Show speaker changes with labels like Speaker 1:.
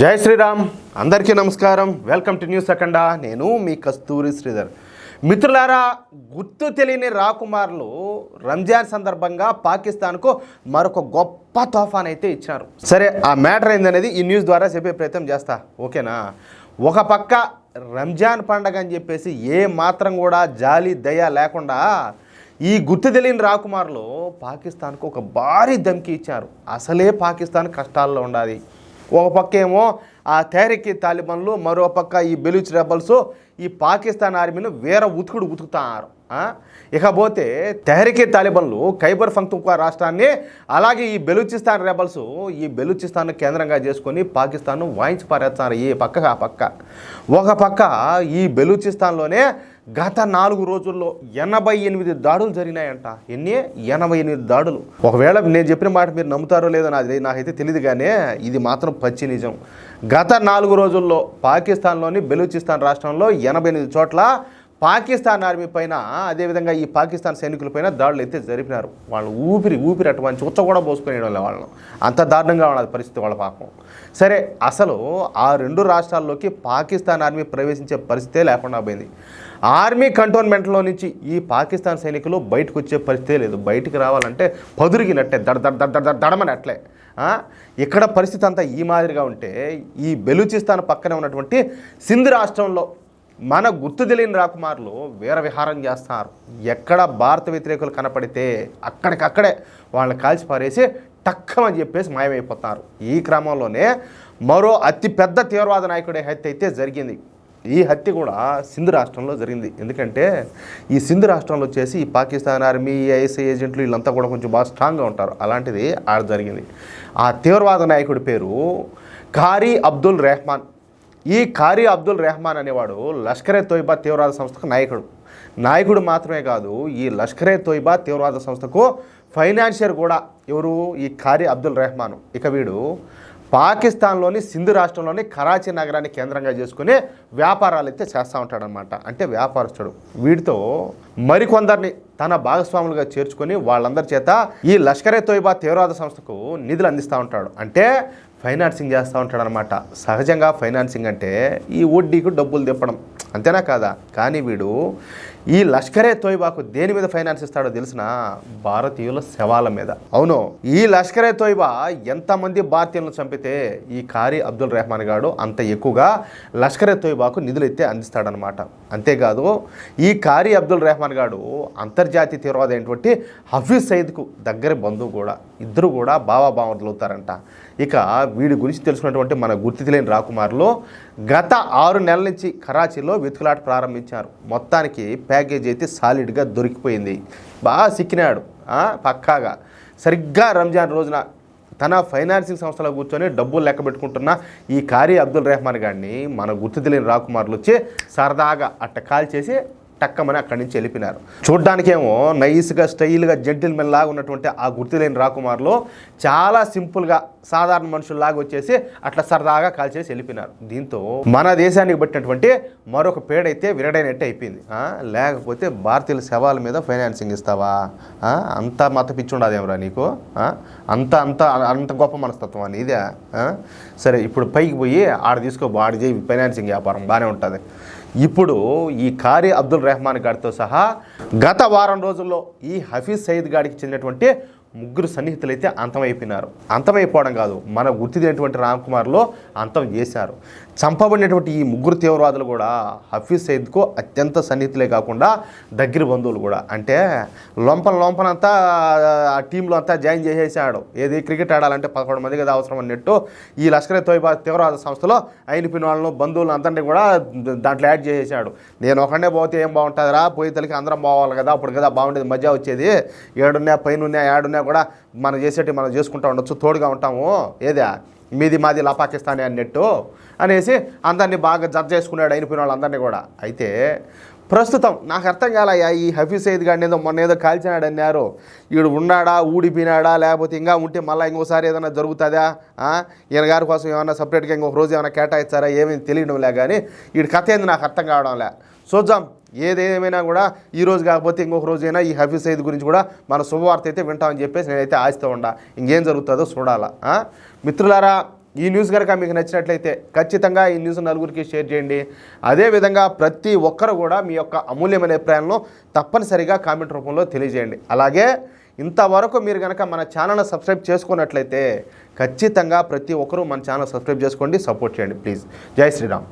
Speaker 1: జై శ్రీరామ్. అందరికీ నమస్కారం. వెల్కమ్ టు న్యూస్ అఖండ నేను మీ కస్తూరి శ్రీధర్. మిత్రులారా గుర్తు తెలియని రాకుమార్లు రంజాన్ సందర్భంగా పాకిస్తాన్కు మరొక గొప్ప తోఫాన్ అయితే ఇచ్చారు. సరే ఆ మ్యాటర్ ఏందనేది ఈ న్యూస్ ద్వారా చెప్పే ప్రయత్నం చేస్తా. ఓకేనా? ఒక పక్క రంజాన్ పండగ అని చెప్పేసి ఏ మాత్రం కూడా జాలి దయ లేకుండా ఈ గుర్తు తెలియని రాకుమార్లు పాకిస్తాన్కు ఒక భారీ ధమ్కి ఇచ్చారు. అసలే పాకిస్తాన్ కష్టాల్లో ఉండాలి. ఒక పక్క ఏమో ఆ తెహరికి తాలిబన్లు మరో పక్క ఈ బెలూచ్ రెబల్స్ ఈ పాకిస్తాన్ ఆర్మీని వేరే ఉతుకుడు ఉతుకుతున్నారు ఇకపోతే తెహరికే తాలిబన్లు ఖైబర్ ఫంక్తుక్వా రాష్ట్రాన్ని అలాగే ఈ బెలూచిస్తాన్ రెబల్స్ ఈ బెలూచిస్తాన్ కేంద్రంగా చేసుకొని పాకిస్తాన్ను వాయించి పారేస్తున్నారు ఈ పక్క ఆ పక్క. ఒక పక్క ఈ బెలూచిస్తాన్లోనే గత నాలుగు రోజుల్లో ఎనభై ఎనిమిది దాడులు జరిగినాయంట. ఎన్ని? ఎనభై ఎనిమిది దాడులు. ఒకవేళ నేను చెప్పిన మాట మీరు నమ్ముతారో లేదో నాది నాకైతే తెలియదు కానీ ఇది మాత్రం పచ్చి నిజం. గత నాలుగు రోజుల్లో పాకిస్తాన్లోని బెలూచిస్తాన్ రాష్ట్రంలో ఎనభై ఎనిమిది చోట్ల పాకిస్తాన్ ఆర్మీ పైన అదేవిధంగా ఈ పాకిస్తాన్ సైనికుల పైన దాడులు అయితే జరిపినారు. వాళ్ళు ఊపిరి ఊపిరి అటువంటి ఉచ్చ కూడా పోసుకునేయడం వాళ్ళను. అంత దారుణంగా వాళ్ళ పరిస్థితి వాళ్ళ పాపం. సరే అసలు ఆ రెండు రాష్ట్రాల్లోకి పాకిస్తాన్ ఆర్మీ ప్రవేశించే పరిస్థితే లేకుండా పోయింది. ఆర్మీ కంటోన్మెంట్లో నుంచి ఈ పాకిస్తాన్ సైనికులు బయటకు వచ్చే పరిస్థితే లేదు. బయటికి రావాలంటే పదురిగినట్టే దడ దడ దడ దడ దడమనట్లే. ఇక్కడ పరిస్థితి అంతా ఈ మాదిరిగా ఉంటే ఈ బెలూచిస్తాన్ పక్కనే ఉన్నటువంటి సింధ్ రాష్ట్రంలో మన గుర్తు తెలియని రాకుమారులు వీర విహారం చేస్తారు. ఎక్కడ భారత వ్యతిరేకులు కనపడితే అక్కడికక్కడే వాళ్ళని కాల్చి పారేసి టక్కమని చెప్పేసి మాయమైపోతున్నారు ఈ క్రమంలోనే మరో అతి పెద్ద తీవ్రవాద నాయకుడి హత్య అయితే జరిగింది. ఈ హత్య కూడా సింధు రాష్ట్రంలో జరిగింది. ఎందుకంటే ఈ సింధు రాష్ట్రంలో వచ్చేసి ఈ పాకిస్తాన్ ఆర్మీ ఐఎస్ఐ ఏజెంట్లు వీళ్ళంతా కూడా కొంచెం బాగా స్ట్రాంగ్గా ఉంటారు. అలాంటిది ఆడ జరిగింది. ఆ తీవ్రవాద నాయకుడి పేరు ఖారీ అబ్దుల్ రెహమాన్. ఈ ఖారీ అబ్దుల్ రెహమాన్ అనేవాడు లష్కరే తోయిబా తీవ్రవాద సంస్థకు నాయకుడు. నాయకుడు మాత్రమే కాదు ఈ లష్కరే తోయిబా తీవ్రవాద సంస్థకు ఫైనాన్షియర్ కూడా ఎవరు? ఈ ఖారీ అబ్దుల్ రెహమాన్. ఇక వీడు పాకిస్తాన్లోని సింధు రాష్ట్రంలోని కరాచీ నగరాన్ని కేంద్రంగా చేసుకుని వ్యాపారాలు అయితే చేస్తూ ఉంటాడనమాట అంటే వ్యాపారస్తుడు. వీటితో మరికొందరిని తన భాగస్వాములుగా చేర్చుకొని వాళ్ళందరి చేత ఈ లష్కరే తోయిబా తీవ్రవాద సంస్థకు నిధులు అందిస్తూ ఉంటాడు. అంటే ఫైనాన్సింగ్ చేస్తూ ఉంటాడు అనమాట సహజంగా ఫైనాన్సింగ్ అంటే ఈ వడ్డీకి డబ్బులు తిప్పడం. అంతేనా కాదా? కానీ వీడు ఈ లష్కరే తోయిబాకు దేని మీద ఫైనాన్స్ ఇస్తాడో తెలిసిన భారతీయుల శవాల మీద. అవును ఈ లష్కరే తోయిబా ఎంతమంది భారతీయులను చంపితే ఈ కారీ అబ్దుల్ రెహమాన్ గాడు అంత ఎక్కువగా లష్కరే తోయిబాకు నిధులు ఎత్తే అందిస్తాడనమాట. అంతేకాదు ఈ కారీ అబ్దుల్ రెహమాన్ గాడు అంతర్జాతీయ తీవ్రవాద అయినటువంటి హఫీజ్ సయీద్కు దగ్గర బంధువు కూడా ఇద్దరు కూడా బావాబావలు అవుతారంట. ఇక వీడి గురించి తెలుసుకున్నటువంటి మన గుర్తు తెలియని రాకుమారులు గత ఆరు నెలల నుంచి కరాచీలో వెతుకులాట ప్రారంభించారు. మొత్తానికి ప్యాకేజ్ అయితే సాలిడ్గా దొరికిపోయింది. బాగా సిక్కినాడు. పక్కాగా. సరిగ్గా రంజాన్ రోజున తన ఫైనాన్సింగ్ సంస్థలో కూర్చొని డబ్బులు లెక్క పెట్టుకుంటున్న ఈ కారీ అబ్దుల్ రెహమాన్ గారిని మన గుర్తు తెలియని రాకుమార్లు వచ్చి సరదాగా అట్ట కాల్ చేసి టక్కమని అక్కడి నుంచి వెళ్ళిపోయినారు. చూడ్డానికేమో నైస్గా స్టైల్గా జెంటిల్మెన్ లాగా ఉన్నటువంటి ఆ గుర్తులేని రాకుమార్లో చాలా సింపుల్గా సాధారణ మనుషుల్లాగా వచ్చేసి అట్లా సరదాగా కాల్ చేసి వెళ్ళిపోయినారు. దీంతో మన దేశానికి పట్టినటువంటి మరొక పేడైతే విరడైనట్టు అయిపోయింది. లేకపోతే భారతీయుల శవాల మీద ఫైనాన్సింగ్ ఇస్తావా? అంత మత పిచ్చుండదేమరా నీకు? అంత అంత అంత గొప్ప మనస్తత్వం అని ఇదే సరే ఇప్పుడు పైకి పోయి ఆడ తీసుకో ఆడ చేయి ఫైనాన్సింగ్ వ్యాపారం బాగానే ఉంటుంది. ఇప్పుడు ఈ కారీ అబ్దుల్ రెహమాన్ గారితో సహా గత వారం రోజుల్లో ఈ హఫీజ్ సయీద్ గారికి చెందినటువంటి ముగ్గురు సన్నిహితులు అయితే అంతమైపోయినారు. అంతమైపోవడం కాదు మన గుర్తిదైనటువంటి రామ్ కుమార్లో అంతం చేశారు. చంపబడినటువంటి ఈ ముగ్గురు తీవ్రవాదులు కూడా హఫీజ్ సయీద్కు అత్యంత సన్నిహితులే కాకుండా దగ్గర బంధువులు కూడా. అంటే లోంపల లోంపనంతా ఆ టీంలో అంతా జాయిన్ చేసేసాడు. ఏది క్రికెట్ ఆడాలంటే పదకొండు మంది కదా అవసరం అన్నట్టు ఈ లష్కరే తోయిబా తీవ్రవాద సంస్థలో అయిన వాళ్ళను బంధువులను అందరినీ కూడా దాంట్లో యాడ్ చేసేసాడు. నేను ఒకనే పోతే ఏం బాగుంటుందిరా? పోయి తలకి అందరం పోవాలి కదా? అప్పుడు కదా బాగుండేది మధ్య వచ్చేది. ఏడున్నా పైన ఏడున్నా కూడా మనం చేసేటి మనం చేసుకుంటా ఉండొచ్చు తోడుగా ఉంటాము. ఏదా? మీది మాది లా పాకిస్తానీ అన్నట్టు. అనేసి అందరినీ బాగా జడ్జ్ చేసుకున్నాడు అయిపోయిన వాళ్ళందరినీ కూడా. అయితే ప్రస్తుతం నాకు అర్థం కాలయ్యా ఈ హఫీజ్ సయీద్ గారిని ఏదో మొన్న ఏదో కాల్చినాడు అన్నారు. ఈడు ఉన్నాడా ఊడిపోయినాడా లేకపోతే ఇంకా ఉంటే మళ్ళీ ఇంకోసారి ఏదైనా జరుగుతుందా? ఈయన గారి కోసం ఏమైనా సపరేట్గా ఇంకొక రోజు ఏమైనా కేటాయిస్తారా? ఏమీ తెలియడం లే కానీ వీడి కథ ఏంది నాకు అర్థం కావడం లే చూద్దాం ఏదేమైనా కూడా ఈ రోజు కాకపోతే ఇంకొక రోజైనా ఈ హఫీజ్ సయీద్ గురించి కూడా మన శుభవార్త అయితే వింటామని చెప్పేసి నేనైతే ఆశతో ఉండా ఇంకేం జరుగుతుందో చూడాలా. మిత్రులారా ఈ న్యూస్ కనుక మీకు నచ్చినట్లయితే ఖచ్చితంగా ఈ న్యూస్ నలుగురికి షేర్ చేయండి. అదేవిధంగా ప్రతి ఒక్కరు కూడా మీ యొక్క అమూల్యమైన అభిప్రాయాలను తప్పనిసరిగా కామెంట్ రూపంలో తెలియజేయండి. అలాగే ఇంతవరకు మీరు కనుక మన ఛానల్ని సబ్స్క్రైబ్ చేసుకున్నట్లయితే ఖచ్చితంగా ప్రతి ఒక్కరూ మన ఛానల్ సబ్స్క్రైబ్ చేసుకోండి సపోర్ట్ చేయండి ప్లీజ్. జై శ్రీరామ్.